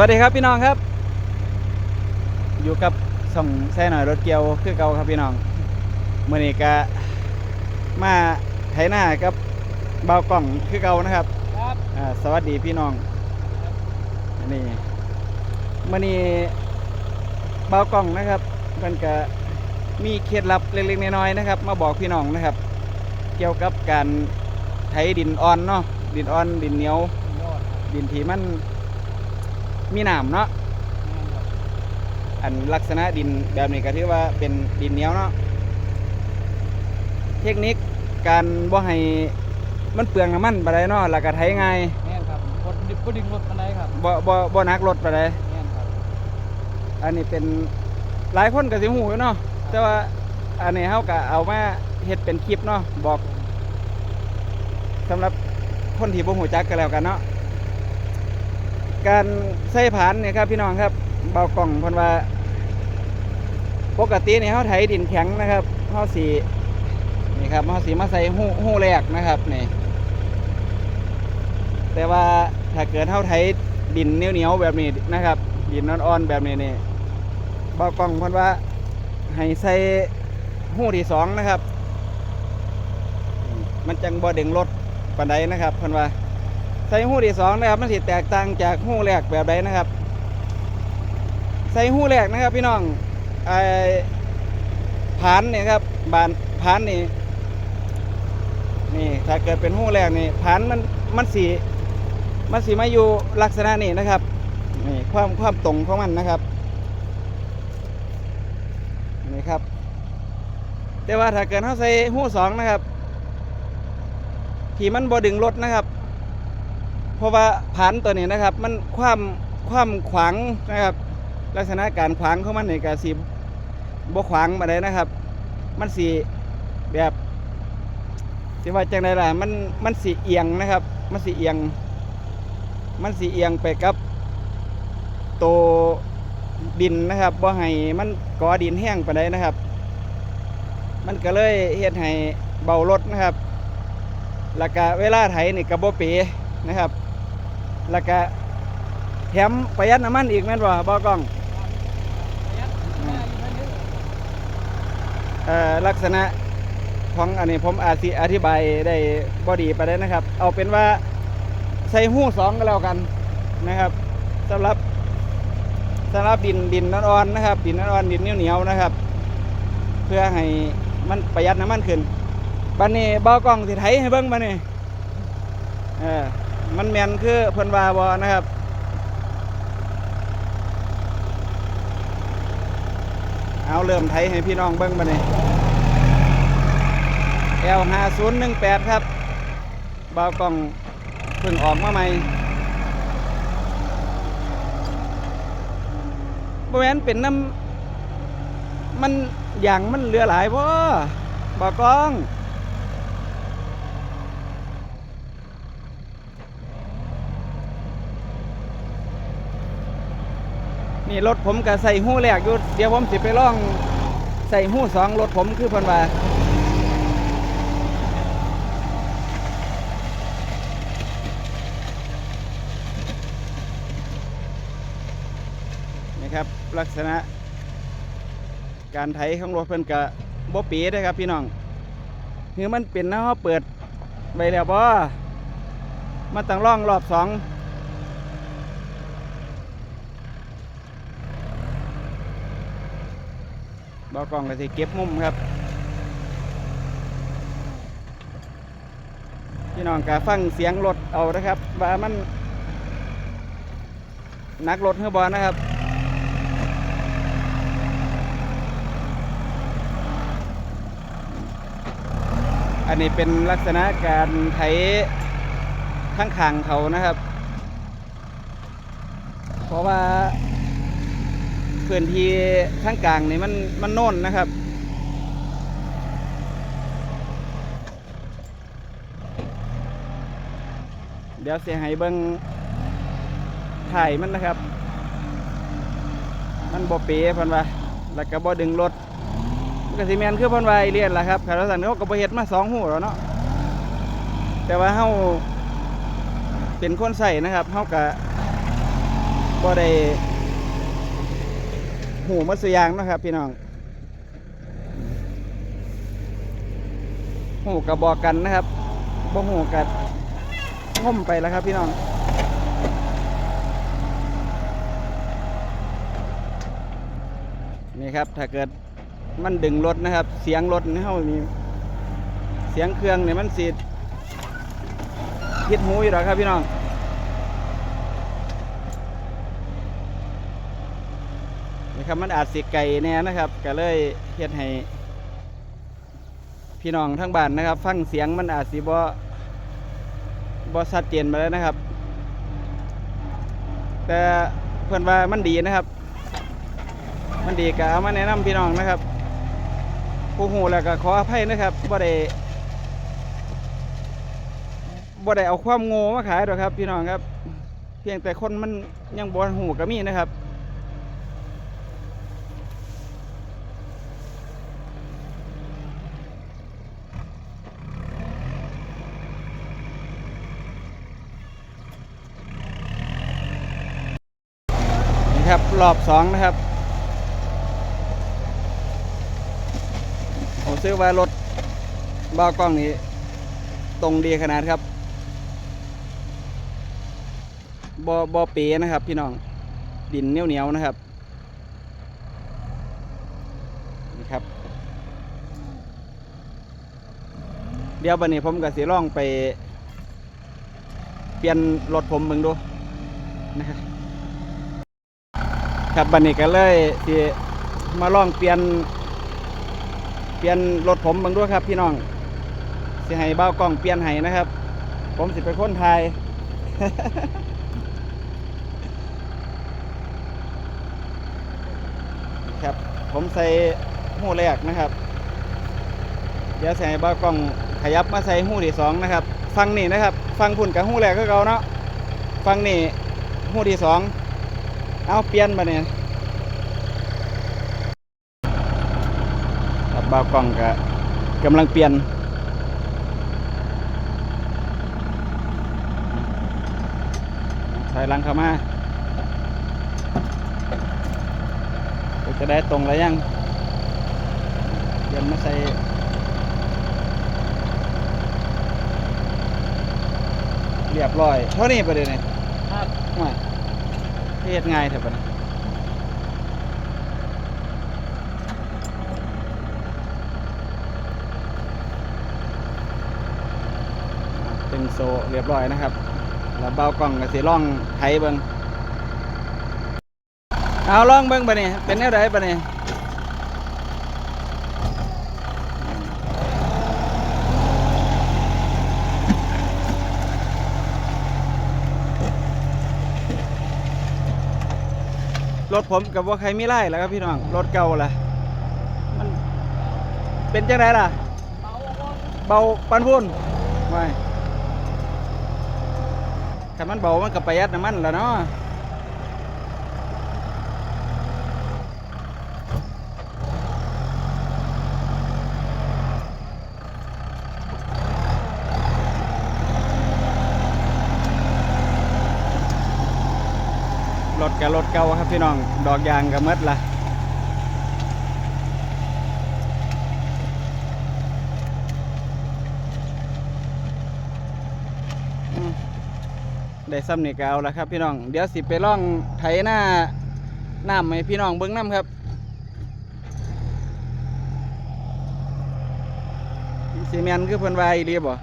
วัสดีครับพี่น้องครับ อยู่กับส่องแซ่หน่อยรถเกียวคือเก่าครับพี่น้องเมื่อนี้ก็มาไถหน้ากับเบาวกล่องคือเก่านะครับครับอ่าสวัสดีพี่น้องอันนี่มื่อนี้เบาวกล่องนะครับมันก็มีเคล็ดลับเล็กๆน้อยๆนะครับ มาบอกพี่น้องนะครับ เกี่ยวกับการไถดินอ่อนเนาะดินอ่อนดินเหนียวยอดดินที่มัน มีน้ำเนาะอันลักษณะดินแบบนี้ก็ถือว่าเป็นดินเหนียวเนาะเทคนิคการบ่ให้มันเปลืองน้ำมันปานใดเนาะแล้วก็ไถง่ายแม่นครับบดดิบบดึงรถปันไดครับบ่บ่บ่หนักรถปานใดแม่นครับอันนี้เป็นหลายคนก็สิฮู้อยู่เนาะแต่ว่าอันนี้เฮาก็เอามาเฮ็ดเป็นคลิปเนาะบอกสำหรับคนที่บ่ฮู้จักก็แล้วกันเนาะ การใส่ผานเนี่ยครับพี่น้องครับเบากล่องพิ่นว่า ปกตินี่เฮาไถดินแข็งนะครับเฮาสินี่ครับเฮาสิมาใส่หู้หู้แรกนะครับนี่แต่ว่าถ้าเกิดเฮาไถดินเหนียวๆแบบนี้นะครับ ดินอ่อนๆแบบนี้นี่เบากล่องพิ่นว่าให้ใส่หู้ที่สองนะครับ มันจังบ่เดึงรถปานใดนะครับพิ่นว่า ใส่หู้ที่สองนะครับมันสิแตกต่างจากหู้แรกแบบใดนะครับ ใส่หู้แรกนะครับ พี่น้องไอ้ผานนี่ครับบานผานนี่นี่ถ้าเกิดเป็นหู้แรกนี่ผานมันมันสีมันสีมาอยู่ลักษณะนี้นะครับนี่ความความตรงของมันนะครับนี่ครับ แต่ว่าถ้าเกิดเขาใส่หู้สองนะครับที่มันบ่ดึงรถนะครับ เพราะว่าผันตัวนี้นะครับ มันความความขวางนะครับ ลักษณะการขวางของมันในกาสีบ่ขวางมาได้นะครับ มันสีแบบสิว่าจังไดล่ะมันมันสีเอียงนะครับ มันสีเอียง มันสีเอียงไปกับตัวดินนะครับบ่ให้มันก่อดินแห้งไปได้นะครับ มันก็เลยเฮ็ดให้เบารถนะครับแล้วก็เวลาไถนี่ก็บ่เป๋นะครับ แล้วก็แถมประหยัดน้ำมันอีกแม่นบ่บ่กล้องประหยัดมาอยู่เท่านี้เอ่อลักษณะของอันนี้ผมอาจสิอธิบายได้บ่ดีไปได้นะครับ เอาเป็นว่าใส่หู้สองก็แล้วกันนะครับสำหรับสำหรับดินดินอ่อนๆนะครับ ดินอ่อนๆดินเหนียวๆนะครับ เพื่อให้มันประหยัดน้ำมันขึ้นบัดนี้เบากล้องสิไถให้เบิ่งบัดนี้เออ มันแมนคือเพิ่นว่าบ่นะครับ เอาเริ่มไถให้พี่น้องเบิ่งบัดนี้ L 5 0 1 8ครับเบากล้องเพิ่งออกมาใหม่บ่แม่นเป็นน้ำมันอย่างมันเหลือหลายบ่เบากล้อง นี่รถผมก็ใส่หู้แรกอยู่เดี๋ยวผมสิไปล่องใส่หู้สองรถผมคือพิ่นว่านะครับลักษณะ การไถของรถเพิ่นก็บ่ปีเด้ครับพี่น้องคือมันเป็นนะเฮาเปิดไว้แล้วบ่มันต้งล่องรอบสอง บอกกล้องก็สิเก็บมุมครับพี่น้องก็ฟังเสียงรถเอานะครับว่ามันนักรถเฮือบอนะครับอันนี้เป็นลักษณะการไถข้างขางเขานะครับ เพราะว่า พื้นที่ข้างกลางนี่มันมันโน่นนะครับ เดี๋ยวเสียให้เบิ้งถ่ายมันนะครับ มันบ่เป๋พันว่าแล้วก็บ่ดึงรถมันก็สิแมนคือพันว่าเลียนล่ะครับคารสันเขาก็บเฮ็ดมาสองหูแล้วเนาะแต่ว่าเฮาเป็นคนใส่นะครับเฮาก็บ่ได้ หูมัสยางนะครับ พี่น้องหูกับบอกกันนะครับบ่หูกับง่มไปแล้วครับพี่น้องนี่ครับถ้าเกิดมันดึงรถนะครับ เสียงรถนี่เฮามีเสียงเครื่องเนี่ยมันสิพิดหูอยู่หรอครับพี่น้อง ครับมันอาจสิไก่แน่นะครับ ก็เลยเฮ็ดให้พี่น้องทั้งบ้านนะครับ ฟังเสียงมันอาจสิบ่บ่ชัดเจนมาแล้วนะครับ แต่เพื่อนว่ามันดีนะครับ มันดีก็เอามาแนะนำพี่น้องนะครับผู้หูแล้วก็ขออภัยนะครับบ่ได้บ่ได้เอาความโง่มาขายหรอกครับ พี่น้องครับ เพียงแต่คนมันยังบ่หูก็มีนะครับ นี่ค รอบสองนะครับผมซื้อว่ารถบ้ากล้องนี้ ตรงดีขนาดครับบอบอเป๋นะครับ พี่น้องดินเหนียวเหนียวนะครับนี่ครับ เดี๋ยววันนี้ผมกับสีร่องไป เปลี่ยนรถผมเบิ่งดูนะครับ ครับบันนี้ก็เลยที่มาลองเปลี่ยน เปลี่ยนรถผมบางด้วยครับ พี่น้องสิให้เบ้ากล้องเปลี่ยนให้นะครับ ผมสิเป็นคนไทยครับ ผมใส่หูแรกนะครับ เดี๋ยวใส่เบ้ากล้องขยับมาใส่หูที่สองนะครับ ฟังนี่นะครับ ฟังพุ่นกับหูแรกก็เก่าเนาะฟังนี่หูที่สอง เอาเปลี่ยนมาเนี่ยครับบ่าวกล้องก็กำลังเปลี่ยนถอยหลังเข้ามาก็จะได้ตรงแล้วยังเปลี่ยนมาใส่เรียบร้อย เท่านี้ประเด็นเนี่ยครับไม่ เฮ็ดง่ายเถอะปะนะเป็นโซเรียบร้อยนะครับ แล้วเบากล่องกับสีร่องไทยเบิงเอาล่องเบิงไปนี่เป็นแนวใดปนี่ รถผมกับว่าใครไม่ไล่แล้วครับพี่น้องรถเก่าล่ะมันเป็นจังไรล่ะ เบาปันพุ่นไม่ขันมันเบามันกับประหยัดน้ำมันแล้วเนาะ รถกับรถเก่าครับพี่น้อง ดอกยางกับมดละได้ซ้ำนี่ก็เอาละครับพี่น้อง เดี๋ยวสิไปล่องไถหน้าน้ำให้พี่น้องเบิ้งน้ำครับซีเมนคือเพิ่นวาอีเรียบ่